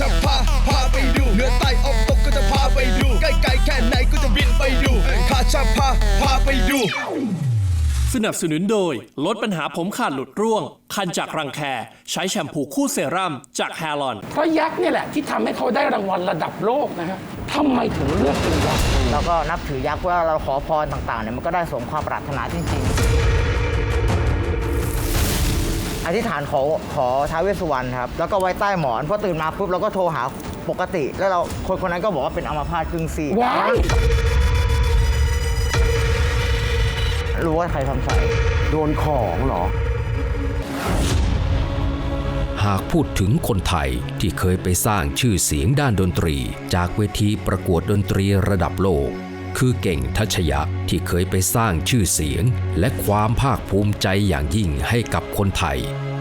จะพาพาไปดูเหนือใต้ออกตกก็จะพาไปดูใกล้ๆแค่ไหนก็จะบินไปดูข้าจะพาพาไปดู สนับสนุนโดย ลดปัญหาผมขาดหลุดร่วง คันจากรังแค ใช้แชมพูคู่เซรั่มจากแฮลอน เพราะยักษ์เนี่ยแหละที่ทำให้เขาได้รางวัลระดับโลกนะฮะทำไมถึงเลือกเป็นยักษ์แล้วก็นับถือยักษ์ว่าเราขอพรต่างๆเนี่ยมันก็ได้สมความปรารถนาจริงๆ อธิษฐานขอขอท้าวเวสสุวรรณครับ แล้วก็ไว้ใต้หมอนพอตื่นมาปุ๊บเราก็โทรหาปกติ แล้วเราคนคนนั้นก็บอกว่าเป็นอัมพาตครึ่งซีกว้ายรู้ว่าใครทำใส่โดนของเหรอ หากพูดถึงคนไทยที่เคยไปสร้างชื่อเสียงด้านดนตรี จากเวทีประกวดดนตรีระดับโลก คือเก่งทัชยะที่เคยไปสร้างชื่อเสียง และความภาคภูมิใจอย่างยิ่งให้กับคนไทย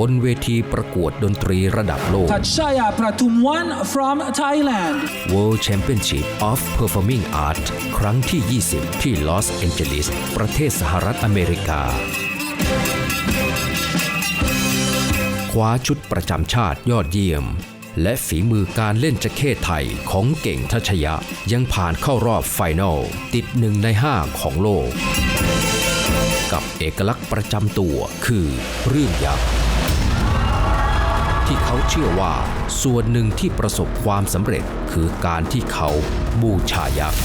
บนเวทีประกวดดนตรีระดับโลก Tatchaya Pratumwan from Thailand. World Championship of Performing Art ครั้งที่ 20 ที่ลอสแอนเจลิส ประเทศสหรัฐอเมริกา คว้าชุดประจำชาติยอดเยี่ยม และฝีมือการเล่นจะเข้ไทยของเก่งทัชยะ ยังผ่านเข้ารอบไฟนอลติดหนึ่งในห้าของโลกกับเอกลักษณ์ประจำตัวคือเรื่องยักษ์ ที่เขาเชื่อว่า ส่วนหนึ่งที่ประสบความสำเร็จคือการที่เขาบูชายักษ์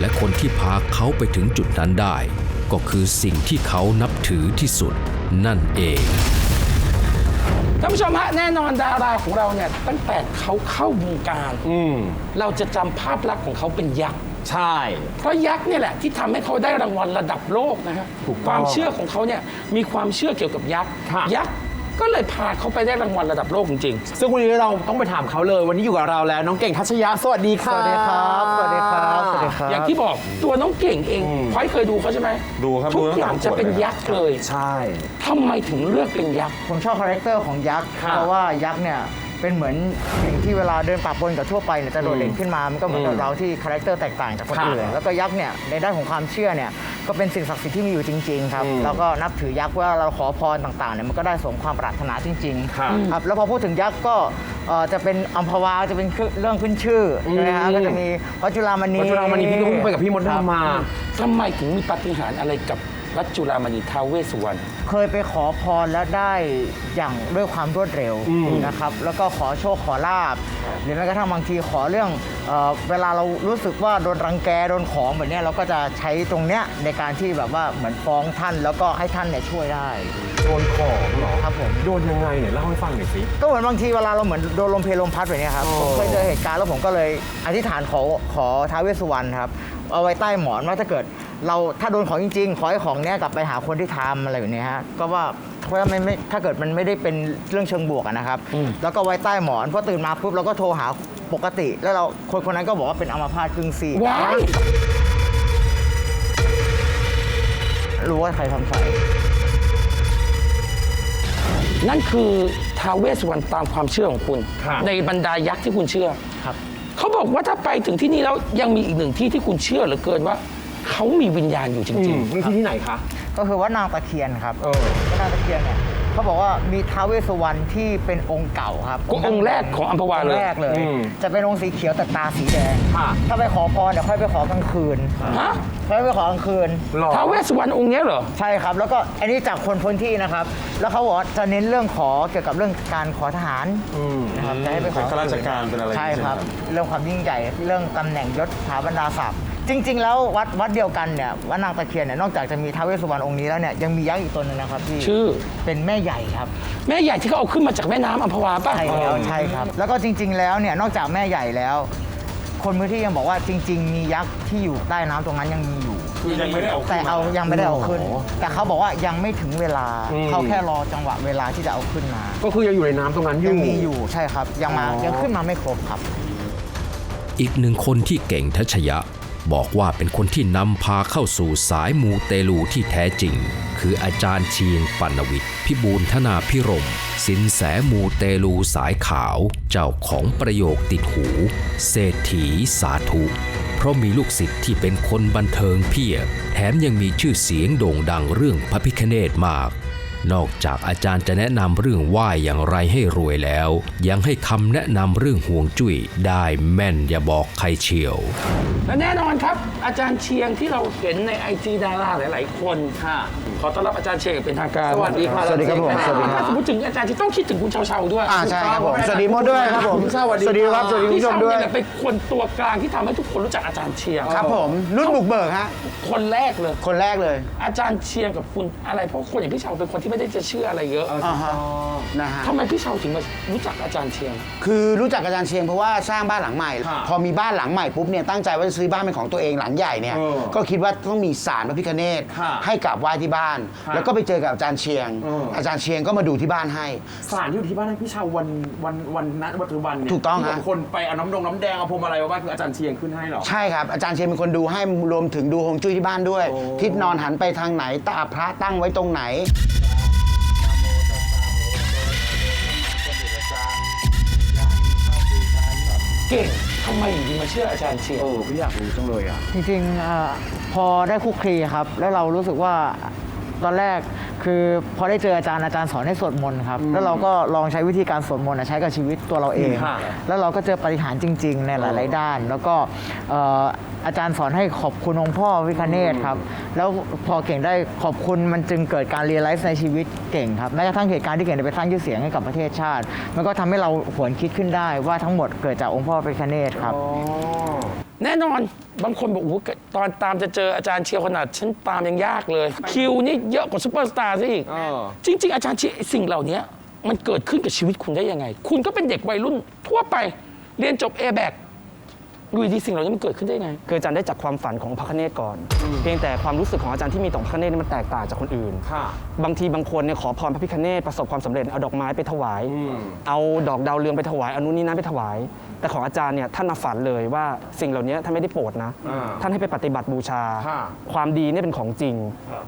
และคนที่พาเขาไปถึงจุดนั้นได้ ก็คือสิ่งที่เขานับถือที่สุดนั่นเองท่านผู้ชมฮะแน่นอนดาราของเราเนี่ยตั้งแต่เขาเข้าวงการอืมเราจะจำภาพลักษณ์ของเขาเป็นยักษ์ ใช่ เพราะยักษ์เนี่ยแหละที่ทำให้เขาได้รางวัลระดับโลกนะฮะถูกต้องความเชื่อของเขาเนี่ยมีความเชื่อเกี่ยวกับยักษ์ค่ะยักษ์ก็เลยพาเขาไปได้รางวัลระดับโลกจริง ซึ่งวันนี้เราต้องไปถามเขาเลย วันนี้อยู่กับเราแล้ว น้องเก่งทัชยะ สวัสดีสค่ะวัสดีครับสวัสดีครับสวัสดีครัๆ บ อย่างที่บอกตัวน้องเก่งเองพอยเคยดูเขาใช่ไหมดูครับทุกดูตั้งแต่อย่างจะเป็นยักษ์เลยใช่ ทำไมถึงเลือกเป็นยักษ์ ผมชอบคาแรคเตอร์ของยักษ์ครับเพราะว่ายักษ์เนี่ย เป็นเหมือนสิ่งที่เวลาเดินปะปนกับทั่วไปเนี่ยจะโดดเด่นขึ้นมา มันก็เหมือนกับเราที่คาแรคเตอร์แตกต่างจากคนครับอื่น แล้วก็ยักษ์เนี่ยในด้านของความเชื่อเนี่ยก็เป็นสิ่งศักดิ์สิทธิ์ที่มีอยู่จริงๆครับอืมแล้วก็นับถือยักษ์ว่าเราขอพรต่างๆเนี่ยมันก็ได้สมความปรารถนาจริงครับๆครับแล้วพอพูดถึงยักษ์ก็เอ่อจะเป็นอัมพวาจะเป็นเรื่องขึ้นชื่อใช่ไหมฮะอืมก็จะมีวัจจุรามณีวัจจุรามณีพี่ก็เพิ่งไปกับพี่มดครับดำมาทำไมถึงมีปาฏิหาริย์อะไรกับ วัดจุฬามณีท้าวเวสสุวรรณ เคยไปขอพรแล้วได้อย่างด้วยความรวดเร็วนะครับ แล้วก็ขอโชคขอลาบหรือแม้กระทั่งบางทีขอเรื่องเออเวลาเรารู้สึกว่าโดนรังแกโดนของแบบเนี้ยเราก็จะใช้ตรงเนี้ยในการที่แบบว่าเหมือนฟ้องท่าน แล้วก็ให้ท่านเนี่ยช่วยได้โดนของเหรอครับผม โดนยังไงเนี่ยเล่าให้ฟังหน่อยสิ ก็เหมือนบางทีเวลาเราเหมือนโดนลมเพลลมพัดแบบเนี้ยครับอ๋อผมเคยเจอเหตุการณ์แล้วผมก็เลยอธิษฐานขอขอท้าวเวสสุวรรณครับ เอาไว้ใต้หมอนว่าถ้าเกิด เราถ้าโดนของจริงๆขอให้ของเนี้ยกลับไปหาคนที่ทำอะไรแบบเนี้ยฮะก็ว่าเพราะว่าไม่ไม่ถ้าเกิดมันไม่ได้เป็นเรื่องเชิงบวกอะนะครับแล้วก็ไว้ใต้หมอนพอตื่นมาปุ๊บเราก็โทรหาปกติ แล้วเราคนคนนั้นก็บอกว่าเป็นอัมพาตครึ่งซีกว้ายรู้ว่าใครทำใส่นั่นคือท้าวเวสสุวรรณตามความเชื่อของคุณ ครับ ในบรรดายักษ์ที่คุณเชื่อ ครับเขา บอกว่าถ้าไปถึงที่นี่แล้วยังมีอีกหนึ่งที่ที่คุณเชื่อเหลือเกินว่าเขามีวิญญาณอยู่จอืริงมนี่ที่ที่ไหนคะ ก็คือว่านางตะเคียนครับเออ ว่านางตะเคียนเนี่ย เขาบอกว่ามีท้าวเวสสุวรรณที่เป็นองค์เก่าครับก็องค์แรกของอัมพวาเลยงค์แรกเลย อืมจะเป็นองค์สีเขียวแต่ตาสีแดง ค่ะ ถ้าไปขอพรเดี๋ยวค่อยไปขอกลางคืนๆฮะค่อยไปขอกลางคืนหรอท้าวเวสสุวรรณองค์เนี้ยเหรอ ใช่ครับ แล้วก็อันนี้จากคนพื้นที่นะครับ แล้วเขาบอกว่าจะเน้นเรื่องขอเกี่ยวกับเรื่องการขอทหารอืมนะครับจะให้ไปขอเป็นข้าราชการเป็นอะไรใช่อย่างงี้ครับใช่ไหมเรื่องความยิ่งใหญ่เรื่องตำแหน่งยศถาบรรดาศักดิ์ จริง ๆ แล้ววัดวัดเดียวกันเนี่ยวัดนางตะเคียนเนี่ยนอกจากจะมีท้าวเวสสุวรรณองค์นี้แล้วเนี่ยยังมียักษ์อีกตัวหนึงนะครับที่ชื่อ เป็นแม่ใหญ่ครับ แม่ใหญ่ที่เขาเอาขึ้นมาจากแม่น้ำอัมพวาป่ะใช่แล้วใช่ครับ แล้วก็จริง ๆ แล้วเนี่ยนอกจากแม่ใหญ่แล้ว คนพื้นที่ยังบอกว่าจริง ๆ มียักษ์ที่อยู่ใต้น้ำตรงนั้นยังมีอยู่ คือยังไม่ได้เอาแต่เอายังไม่ได้เอาขึ้นโอ้โหแต่เขาบอกว่ายังไม่ถึงเวลาอืมเขาแค่รอจังหวะเวลาที่จะเอาขึ้นมา ก็คือยังอยู่ในน้ำตรงนั้นอยัยู่ งมีอยู่ใช่ครับ ยังมาอ๋อ ยังขึ้นมาไม่ครบครับ อีกหนึ่งคนที่เก่งทัชยะ บอกว่าเป็นคนที่นำพาเข้าสู่สายมูเตลูที่แท้จริง คืออาจารย์เชียงปัณวิทย์พิบูลธนาพิรมสินแสมูเตลูสายขาว เจ้าของประโยคติดหู เศรษฐีสาธุ เพราะมีลูกศิษย์ที่เป็นคนบันเทิงเพียบ แถมยังมีชื่อเสียงโด่งดังเรื่องพระพิคเนตมาก นอกจากอาจารย์จะแนะนำเรื่องไหว้อย่างไรให้รวยแล้ว ยังให้คำแนะนำเรื่องห่วงจุ้ยได้แม่นอย่าบอกใครเชียว และแน่นอนครับ อาจารย์เชียงที่เราเห็นในไอจีดาราหลาย ๆ คนค่ะข อต้อนรับอาจารย์เชียงอย่างเป็นทางการสวัสดีค่ะสวัสดีครับผมแน่สนวัสอดีนคถ้ารับสมมติถึงอาจารย์จะต้องคิดถึงคุณเชาๆด้วยอ่าใช่ครับผมสวัสดีมดด้วยครับผมสวัสดีสวัสดีครับสวัสดีคุณผู้ชมด้วยพี่เชาเนี่ยเป็นคนตัวกลางที่ทำให้ทุกคนรู้จักอาจารย์เชียงครับผมรุ่นบุกเบิกฮะคนแรกเลย คนแรกเลย อาจารย์เชียงกับคุณอะไรเพราะคนอย่างพี่เชาเป็นคนที่ไม่ได้จะเชื่ออะไรเยอะอ่าฮะนะฮะทำไมพี่เชาถึงมารู้จักอาจารย์เชียง คือรู้จักอาจารย์เชียงเพราะว่าสร้างบ้านหลังใหม่ พอมีบ้านหลังใหม่ปุ๊บเนี่ยตั้งใจว่าจะซื้อบ้านเป็นของตัวเองหลังใหญ่เนี่ยก็คิดว่าต้องมีศาลพระพิฆเนศให้กราบไหว้ที่บ้านแล้วก็ไปเจอกับอาจารย์เชียงอาจารย์เชียงก็มาดูที่บ้านให้ สารที่อยู่ที่บ้านให้พี่ชาววันวันวันนัดปัจจุบันเนี่ยถูกต้องที่ฮะบคนไปเอาน้ำดงน้ำแดงเอาพวงมาลัยมาไหว้คืออาจารย์เชียงขึ้นให้เหรอ ใช่ครับ อาจารย์เชียงเป็นคนดูให้รวมถึงดูฮวงจุ้ยที่บ้านด้วยทิศนอนหันไปทางไหน ตาพระตั้งไว้ตรงไหน เก่งทำไมอยู่ดีมาเชื่ออาจารย์เชียงเออพี่อยากรู้จังเลยอะ จริงๆอ่าพอได้คุกคลีครับ แล้วเรารู้สึกว่า ตอนแรก คือพอได้เจออาจารย์อาจารย์สอนให้สวดมนต์ครับแล้วเราก็ลองใช้วิธีการสวดมนต์อะใช้กับชีวิตตัวเราเอง ค่ะ แล้วเราก็เจอปฏิหารย์จริง ๆ ในหลาย ๆ ด้าน แล้วก็เอ่ออาจารย์สอนให้ขอบคุณองค์พ่อวิคเนตครับ แล้วพอเก่งได้ขอบคุณมันจึงเกิดการเรียนรู้ในชีวิตเก่งครับแม้กระทั่งเหตุการณ์ที่เก่งได้ไปสร้างชื่อเสียงให้กับประเทศชาติ มันก็ทำให้เราหวนคิดขึ้นได้ว่าทั้งหมดเกิดจากองค์พ่อวิคเนตครับ แน่นอนบางคนบอกโอ้โหตอนตามจะเจออาจารย์เชียงขนาดฉันตามยังยากเลย คิวนี่เยอะกว่าซูเปอร์สตาร์ซะอีกเออจริง ๆ อาจารย์เชียงไอ้สิ่งเหล่านี้มันเกิดขึ้นกับชีวิตคุณได้ยังไง คุณก็เป็นเด็กวัยรุ่นทั่วไปเรียนจบ a b a c อยู่ดีๆสิ่งเหล่านี้มันเกิดขึ้นได้ยังไง คืออาจารย์ได้จากความฝันของพระคเนศก่อน เพียงแต่ความรู้สึกของอาจารย์ที่มีต่อพระคเนศนี่มันแตกต่างจากคนอื่นค่ะบางทีบางคนเนี่ยขอพรพระพิคเนศประสบความสำเร็จเอาดอกไม้ไปถวาย เอาดอกดาวเรืองไปถวายเอานุนนี่นั่นไปถวาย แต่ของอาจารย์เนี่ยท่านมาฝันเลยว่าสิ่งเหล่านี้ท่านไม่ได้โปรดนะ อ่าท่านให้ไปปฏิบัติบูชาค่ะความดีเนี่ยเป็นของจริง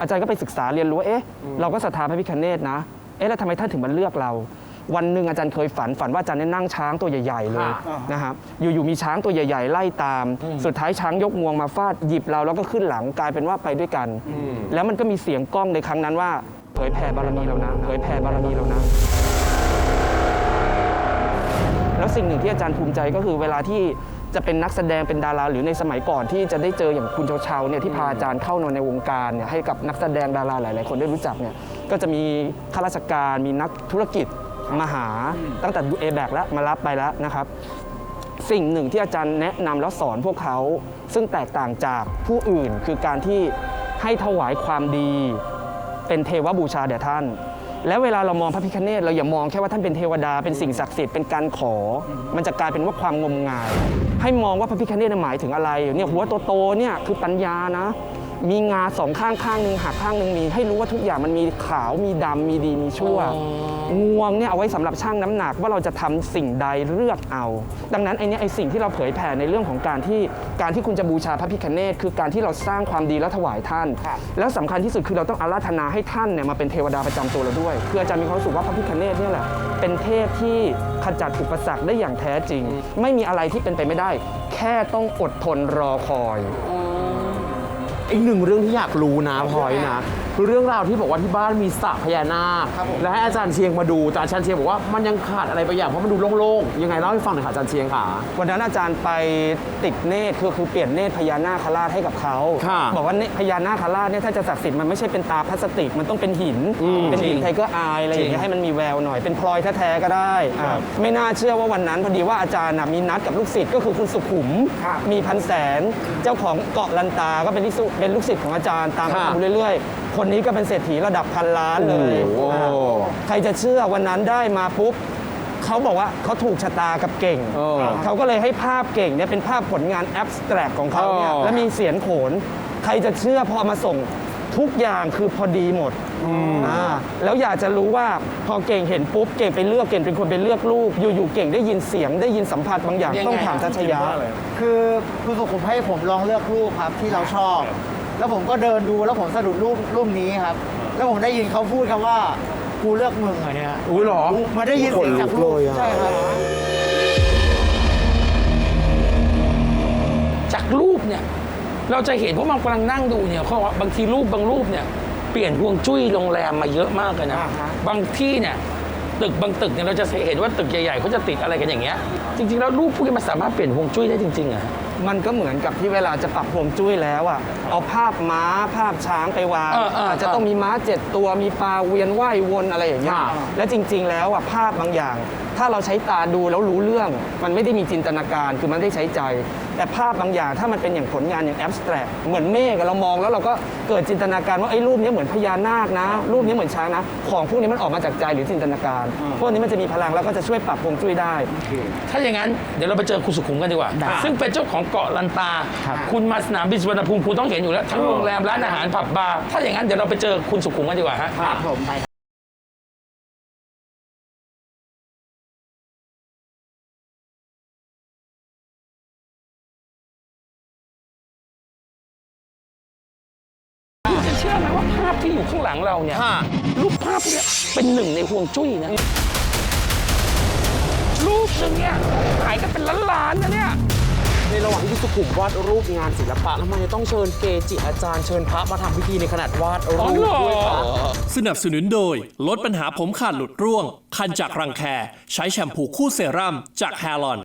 อาจารย์ก็ไปศึกษาเรียนรู้ว่าเอ๊ะเราก็ศรัทธาพระพิคเนศนะเอ๊ะแล้วทำไมท่านถึงมาเลือกเรา วันหนึ่งอาจารย์เคยฝันฝันว่าอาจารย์เนี่ยนั่งช้างตัวใหญ่ ๆ เลยค่ะ นะครับอยู่ๆมีช้างตัวใหญ่ ๆ ไล่ตาม สุดท้ายช้างยกงวงมาฟาดหยิบเราแล้วก็ขึ้นหลังกลายเป็นว่าไปด้วยกัน แล้วมันก็มีเสียงกล้องในครั้งนั้นว่า เผยแผ่บารมีเรานะเผยแผ่บารมีเรานะ แล้วสิ่งหนึ่งที่อาจารย์ภูมิใจก็คือเวลาที่จะเป็นนักแสดงเป็นดาราหรือในสมัยก่อนที่จะได้เจออย่างคุณเชาเชาเนี่ยที่พาอาจารย์เข้ามาในวงการเนี่ยให้กับนักแสดงดาราหลาย ๆ คนได้รู้จักเนี่ยก็จะมีข้าราชการมีนักธุรกิจมาหาตั้งแต่ดูเอแบกแล้วมารับไปแล้วนะครับสิ่งหนึ่งที่อาจารย์แนะนำแล้วสอนพวกเขา ซึ่งแตกต่างจากผู้อื่นคือการที่ให้ถวายความดี เป็นเทวบูชาแด่ท่าน แล้วเวลาเรามองพระพิฆเนศเราอย่ามองแค่ว่าท่านเป็นเทวดาเป็นสิ่งศักดิ์สิทธิ์เป็นการขอ มันจะกลายเป็นว่าความงมงาย ให้มองว่าพระพิฆเนศหมายถึงอะไรเนี่ยหัวโตๆเนี่ยคือปัญญานะ มีงาสองข้างข้างหนึ่งหักข้างหนึ่งมี ให้รู้ว่าทุกอย่างมันมีขาวมีดำมีดีมีชั่ว งวงเนี่ยเอาไว้สำหรับชั่งน้ำหนักว่าเราจะทำสิ่งใดเลือกเอา ดังนั้นไอ้เนี่ยไอ้สิ่งที่เราเผยแผ่ในเรื่องของการที่การที่คุณจะบูชาพระพิฆเนศคือการที่เราสร้างความดีแล้วถวายท่าน แล้วสำคัญที่สุดคือเราต้องอาราธนาให้ท่านเนี่ยมาเป็นเทวดาประจำตัวเราด้วยคืออาจารย์มีความรู้สึกว่าพระพิฆเนศเนี่ยแหละเป็นเทพที่ขจัดอุปสรรคได้อย่างแท้จริง ไม่มีอะไรที่เป็นไปไม่ได้ แค่ต้องอดทนรอคอยอี อีกหนึ่งเรื่องที่อยากรู้นะพลอยนะ เรื่องราวที่บอกว่าที่บ้านมีสระพญานาคและให้อาจารย์เชียงมาดูแต่อาจารย์เชียงบอกว่ามันยังขาดอะไรไปอย่างเพราะมันดูโล่งๆยังไงเล่าให้ฟังหน่อยค่ะอาจารย์เชียงค่ะ วันนั้นอาจารย์ไปติดเนตรคือคือเปลี่ยนเนตรพญานาคราชให้กับเขาค่ะ บอกว่าเนพญานาคราชเนี่ยถ้าจะศักดิ์สิทธิ์มันไม่ใช่เป็นตาพลาสติกมันต้องเป็นหิน เป็นหินไทเกอร์อายอะไรอย่างเงี้ยให้มันมีแววหน่อยเป็นพลอยแท้ๆก็ได้อ่าไม่น่าเชื่อว่าวันนั้นพอดีว่าอาจารย์น่ะมีนัดกับลูกศิษย์ก็คือคุณสุขุม มีพันแสน เจ้าของเกาะลันตาก็เป็นลูกศิษย์เป็นลูกศิษย์ของอาจารย์ตามค่ะมาเรื่อยๆ คนนี้ก็เป็นเศรษฐีระดับพันล้านเลยโอ้โห อ่าใครจะเชื่อวันนั้นได้มาปุ๊บเขาบอกว่าเขาถูกชะตากับเก่ง เออเขาก็เลยให้ภาพเก่งเนี่ยเป็นภาพผลงานแอบสแตรกของเขาเนี่ยอ๋อ แล้วมีเสียงโขน ใครจะเชื่อพอมาส่งทุกอย่างคือพอดีหมดอ่าแล้วอยากจะรู้ว่าพอเก่งเห็นปุ๊บเก่งไปเลือกเก่งเป็นคนไปเลือกลูก อยู่ๆเก่งได้ยินเสียงได้ยินสัมผัสบางอย่างยังไง ต้องถามทัชยะคือคุณสุขุมให้ผมลองเลือกรูปครับที่เราชอบ แล้วผมก็เดินดูแล้วผมสะดุดรูปรูปนี้ครับ แล้วผมได้ยินเขาพูดคำว่ากูเลือกมึงเหรอเนี่ยอุ้ยเหรอมาได้ยินเสียงจากรูปใช่ครับจากรูปเนี่ย เราจะเห็นว่ามันกำลังนั่งดูเนี่ยเขาบอกว่าบางทีรูปบางรูปเนี่ยเปลี่ยนฮวงจุ้ยโรงแรมมาเยอะมากเลยนะบางที่เนี่ยตึกบางตึกเนี่ยเราจะเห็นว่าตึกใหญ่ๆเขาจะติดอะไรกันอย่างเงี้ย จริงๆแล้วรูปพวกนี้มันสามารถเปลี่ยนฮวงจุ้ยได้จริงๆอะมันก็เหมือนกับที่เวลาจะปรับฮวงจุ้ยแล้วอะเอาภาพม้าภาพช้างไปวางเออเอออาจจะต้องมีม้าเจ็ดตัวมีปลาเวียนว่ายวนอะไรอย่างเงี้ยค่ะและจริง ๆ แล้วอะภาพบางอย่าง ถ้าเราใช้ตาดูแล้วรู้เรื่อง มันไม่ได้มีจินตนาการคือมันได้ใช้ใจ แต่ภาพบางอย่างถ้ามันเป็นอย่างผลงานอย่างแอบสแตรกเหมือนเมฆอะเรามองแล้วเราก็เกิดจินตนาการว่าไอ้รูปนี้เหมือนพญานาคนะ รูปนี้เหมือนช้างนะ ของพวกนี้มันออกมาจากใจหรือจินตนาการพวกนี้มันจะมีพลังแล้วก็จะช่วยปรับฮวงจุ้ยได้ ถ้าอย่างนั้นเดี๋ยวเราไปเจอคุณสุขุมกันดีกว่า ซึ่งเป็นเจ้าของเกาะลันตา คุณมาสนามบินสุวรรณภูมิคุณต้องเห็นอยู่แล้วทั้งโรงแรมร้านอาหารผับบาร์ถ้าอย่างนั้นเดี๋ยวเราไปเจอคุณสุขุมกันดีกว่าฮะครับผมไปคุณจะเชื่อไหมว่าภาพที่อยู่ข้างหลังเราเนี่ยรูปภาพพวกเนี้ยเป็นหนึ่งในห่วงจุ้ยนะรูปหนึ่งเนี่ยขายกันเป็นล้านๆนะเนี่ย ในระหว่างที่พี่สุขุมวาดรูปงานศิลปะแล้วมันจะต้องเชิญเกจิอาจารย์เชิญพระมาทำพิธีในขนาดวาดรูปด้วยค่ะสนับสนุนโดย ลดปัญหาผมขาดหลุดร่วง คันจากรังแค ใช้แชมพูคู่เซรั่มจากแฮลอน